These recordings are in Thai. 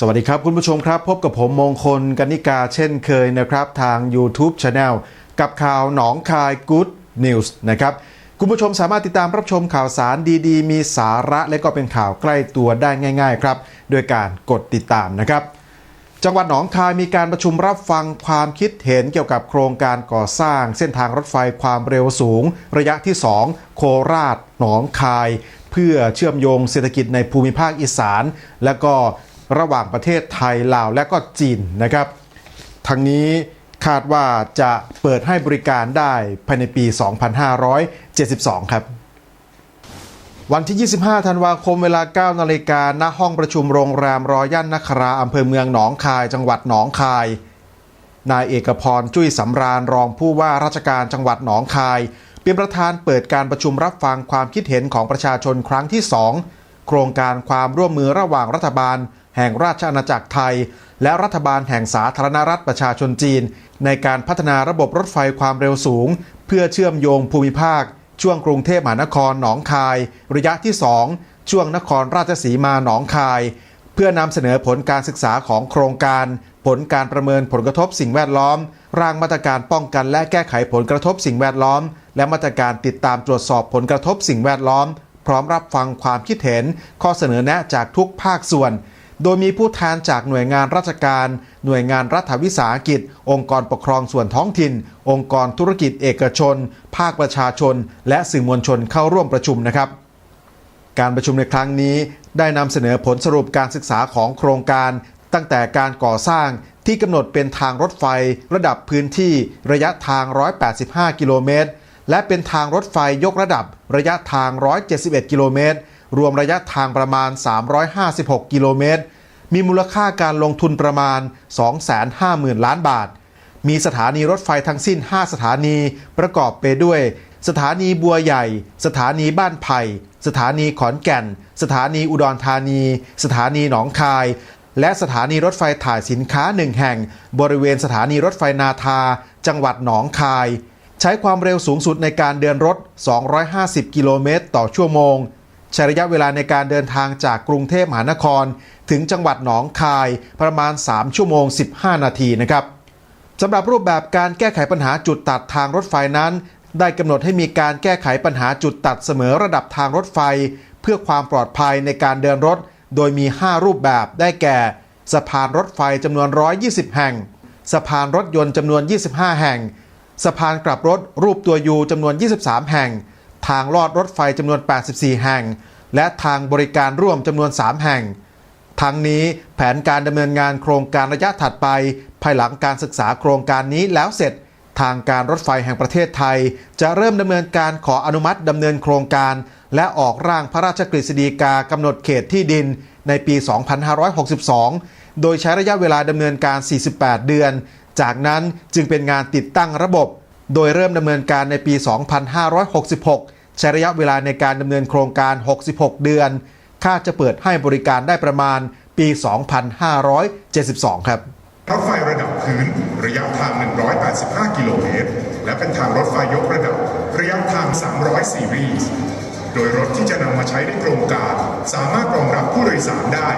สวัสดีครับคุณผู้ชมครับ พบกับผมมงคลกนิกาเช่นเคยนะครับ ทาง YouTube Channel กับข่าวหนองคาย Good News นะครับ คุณผู้ชมสามารถติดตามรับชมข่าวสารดีๆ มีสาระและก็เป็นข่าวใกล้ตัวได้ง่าย ๆ ครับ โดยการกดติดตามนะครับ จังหวัดหนองคายมีการประชุมรับฟังความคิดเห็นเกี่ยวกับโครงการก่อสร้าง เส้นทางรถไฟความเร็วสูง ระยะที่ 2 โคราช หนองคาย เพื่อเชื่อมโยงเศรษฐกิจในภูมิภาคอีสาน และก็ ระหว่างประเทศไทยลาวและก็จีนนะครับ ทั้งนี้คาดว่าจะเปิดให้บริการได้ภายในปี 2572 ครับ วันที่ 25 ธันวาคมเวลา 9 นาฬิกาณห้องประชุมโรงแรมรอยันนคราอำเภอเมืองหนองคาย จังหวัดหนองคาย นายเอกพรจุ้ยสำราญรองผู้ว่าราชการจังหวัดหนองคาย เป็นประธานเปิดการประชุมรับฟังความคิดเห็นของประชาชนครั้งที่ 2 โครงการความร่วมมือระหว่างรัฐบาล แห่งราชอาณาจักรไทย และรัฐบาลแห่งสาธารณรัฐประชาชนจีน ในการพัฒนาระบบรถไฟความเร็วสูง เพื่อเชื่อมโยงภูมิภาค ช่วงกรุงเทพมหานครหนองคาย ระยะที่ 2 ช่วงนครราชสีมาหนองคาย เพื่อนำเสนอผลการศึกษาของโครงการ ผลการประเมินผลกระทบสิ่งแวดล้อม ร่างมาตรการป้องกันและแก้ไขผลกระทบสิ่งแวดล้อม และมาตรการติดตามตรวจสอบผลกระทบสิ่งแวดล้อม พร้อมรับฟังความคิดเห็น ข้อเสนอแนะจากทุกภาคส่วน โดยมีผู้แทนจากหน่วยงานราชการ หน่วยงานรัฐวิสาหกิจ องค์กรปกครองส่วนท้องถิ่น องค์กรธุรกิจเอกชน ภาคประชาชน และสื่อมวลชนเข้าร่วมประชุมนะครับการประชุมในครั้งนี้ได้นำเสนอผลสรุปการศึกษาของโครงการ ตั้งแต่การก่อสร้างที่กำหนดเป็นทางรถไฟ ระดับพื้นที่ระยะทาง 185 กิโลเมตร และเป็นทางรถไฟยกระดับระยะทาง 171 กิโลเมตร รวมระยะทางประมาณ 356 กิโลเมตร มีมูลค่าการลงทุนประมาณ 250,000 ล้านบาท มีสถานีรถไฟทั้งสิ้น 5 สถานีประกอบไปด้วย สถานีบัวใหญ่ สถานีบ้านไผ่ สถานีขอนแก่น สถานีอุดรธานี สถานีหนองคายและสถานีรถไฟถ่ายสินค้าหนึ่งแห่ง บริเวณสถานีรถไฟนาทา จังหวัดหนองคาย ใช้ความเร็วสูงสุดในการเดินรถ 250 กิโลเมตรต่อชั่วโมง ใช้ระยะเวลาในการเดินทางจากกรุงเทพมหานคร ถึงจังหวัดหนองคายประมาณ 3 ชั่วโมง 15 นาทีนะครับสำหรับรูปแบบการแก้ไขปัญหาจุดตัดทางรถไฟนั้น ได้กำหนดให้มีการแก้ไขปัญหาจุดตัดเสมอระดับทางรถไฟ เพื่อความปลอดภัยในการเดินรถ โดยมี 5 รูปแบบได้แก่ สะพานรถไฟจำนวน 120 แห่ง สะพานรถยนต์จำนวน 25 แห่ง สะพานกลับรถรูปตัวยูจำนวน 23 แห่ง ทางลอดรถไฟจำนวน 84 แห่ง และทางบริการร่วมจำนวน 3 แห่ง ทั้งนี้แผนการดำเนินงานโครงการระยะถัดไป ภายหลังการศึกษาโครงการนี้แล้วเสร็จ ทางการรถไฟแห่งประเทศไทย จะเริ่มดำเนินการขออนุมัติดำเนินโครงการ และออกร่างพระราชกฤษฎีกากำหนดเขตที่ดินในปี 2562 โดยใช้ระยะเวลาดำเนินการ 48 เดือน จากนั้นจึงเป็นงานติดตั้งระบบ โดยเริ่มดำเนินการในปี 2566 ใช้ระยะเวลาในการดำเนินโครงการ 66 เดือน คาดจะเปิดให้บริการได้ประมาณปี 2572 ครับรถไฟระดับพื้นระยะทาง 185 กิโลเมตร และเป็นทางรถไฟยกระดับระยะทาง 300 ซีรีส์ โดยรถที่จะนำมาใช้ในโครงการ สามารถรองรับผู้โดยสารได้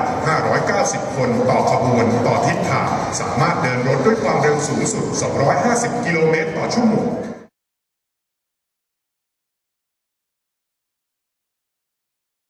590 คนต่อขบวนต่อทิศทาง สามารถเดินรถด้วยความเร็วสูงสุด 250 กิโลเมตรต่อชั่วโมง